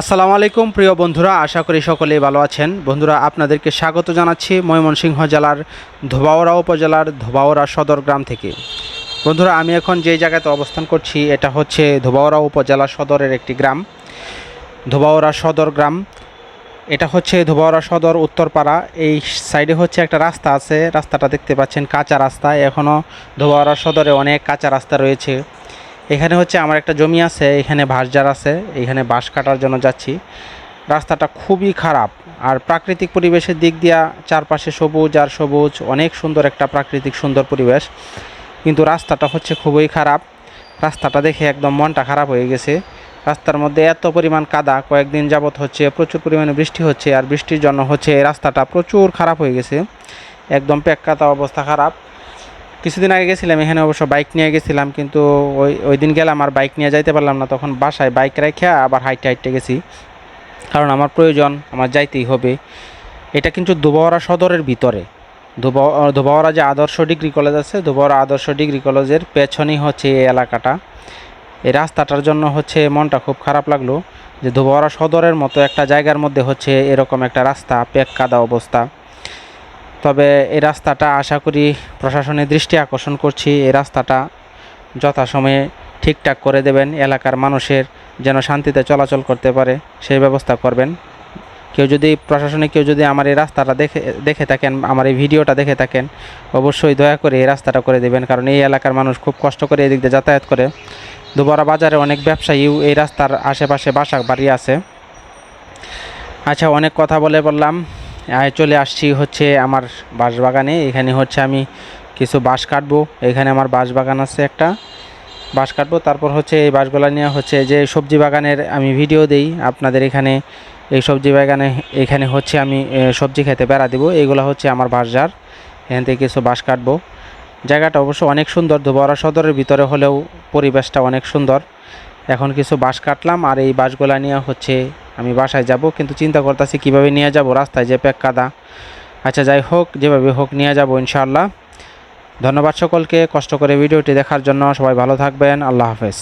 আসসালামু আলাইকুম, প্রিয় বন্ধুরা, আশা করি সকলেই ভালো আছেন। বন্ধুরা, আপনাদেরকে স্বাগত জানাচ্ছি ময়মনসিংহ জেলার ধোবাওড়া উপজেলার ধোবাওড়া সদর গ্রাম থেকে। বন্ধুরা, আমি এখন যে জায়গাতে অবস্থান করছি, এটা হচ্ছে ধোবাওড়া উপজেলা সদরের একটি গ্রাম। ধোবাওড়া সদর গ্রাম, এটা হচ্ছে ধোবাওড়া সদর উত্তরপাড়া। এই সাইডে হচ্ছে একটা রাস্তা আছে, রাস্তাটা দেখতে পাচ্ছেন কাঁচা রাস্তা। এখনও ধোবাওড়া সদরে অনেক কাঁচা রাস্তা রয়েছে। এখানে হচ্ছে আমার একটা জমি আছে, এখানে বাঁশঝাড় আছে, এখানে বাঁশ কাটার জন্য যাচ্ছি। রাস্তাটা খুবই খারাপ আর প্রাকৃতিক পরিবেশের দিক দিয়া চারপাশে সবুজ আর সবুজ, অনেক সুন্দর একটা প্রাকৃতিক সুন্দর পরিবেশ। কিন্তু রাস্তাটা হচ্ছে খুবই খারাপ। রাস্তাটা দেখে একদম মনটা খারাপ হয়ে গেছে। রাস্তার মধ্যে এত পরিমাণ কাদা, কয়েকদিন যাবৎ হচ্ছে প্রচুর পরিমাণে বৃষ্টি হচ্ছে আর বৃষ্টির জন্য হচ্ছে রাস্তাটা প্রচুর খারাপ হয়ে গেছে। একদম প্যাক্কাতা অবস্থা খারাপ। কিছুদিন আগে গেছিলাম, এখানে অবশ্য বাইক নিয়ে গেছিলাম, কিন্তু ওই ওই দিন গেলাম আর বাইক নিয়ে যাইতে পারলাম না, তখন বাসায় বাইক রেখে আবার হাইটে হাইটে গেছি। কারণ আমার প্রয়োজন, আমার যাইতেই হবে। এটা কিন্তু দুবাওয়ারা সদরের ভিতরে। দুবাওয়ারা যে আদর্শ ডিগ্রি কলেজ আছে দুবাওয়ারা আদর্শ ডিগ্রি কলেজের পেছনেই হচ্ছে এই এলাকাটা। এই রাস্তাটার জন্য হচ্ছে মনটা খুব খারাপ লাগল যে দুবাওয়ারা সদরের মতো একটা জায়গার মধ্যে হচ্ছে এরকম একটা রাস্তা পেক কাদা অবস্থা। তবে এই রাস্তাটা আশা করি প্রশাসনের দৃষ্টি আকর্ষণ করছি। এই রাস্তাটা যথাসময়ে ঠিকঠাক করে দেবেন। এলাকার মানুষের যেন শান্তিতে চলাচল করতে পারে, সেই ব্যবস্থা করবেন। কেউ যদি প্রশাসনে কেউ যদি আমার এই রাস্তাটা দেখে দেখে থাকেন, আমার এই ভিডিওটা দেখে থাকেন, অবশ্যই দয়া করে এই রাস্তাটা করে দেবেন। কারণ এই এলাকার মানুষ খুব কষ্ট করে এদিক দিয়ে যাতায়াত করে। দুবারা বাজারে অনেক ব্যবসায়ীও এই রাস্তার আশেপাশে বাসা বাড়ি আছে। আচ্ছা অনেক কথা বলে বললাম। চলে আসছি হচ্ছে আমার বাঁশবাগানে। এখানে হচ্ছে আমি কিছু বাঁশ কাটবো। এখানে আমার বাঁশ বাগান আছে একটা। বাঁশ কাটবো, তারপর হচ্ছে এই বাঁশগুলা নিয়ে হচ্ছে যে সবজি বাগানের আমি ভিডিও দেই। আপনাদের এখানে এই সবজি বাগানে, এখানে হচ্ছে আমি সবজি খেতে বেড়া দেবো। এইগুলো হচ্ছে আমার বাঁশঝাড়। এখান থেকে কিছু বাঁশ কাটবো। জায়গাটা অবশ্য অনেক সুন্দর। দুবরা সদরের ভিতরে হলেও পরিবেশটা অনেক সুন্দর। এখন কিছু বাঁশ কাটলাম আর এই বাঁশগুলা নিয়ে হচ্ছে আমি বাসায় যাব, কিন্তু চিন্তা করতেছি কীভাবে নিয়ে যাব, রাস্তায় যে প্যাক কাদা। আচ্ছা যাই হোক, যেভাবে হোক নিয়ে যাব ইনশাআল্লাহ। ধন্যবাদ সকলকে, কষ্ট করে ভিডিওটি দেখার জন্য সবাই ভালো থাকবেন, আল্লাহ হাফেজ।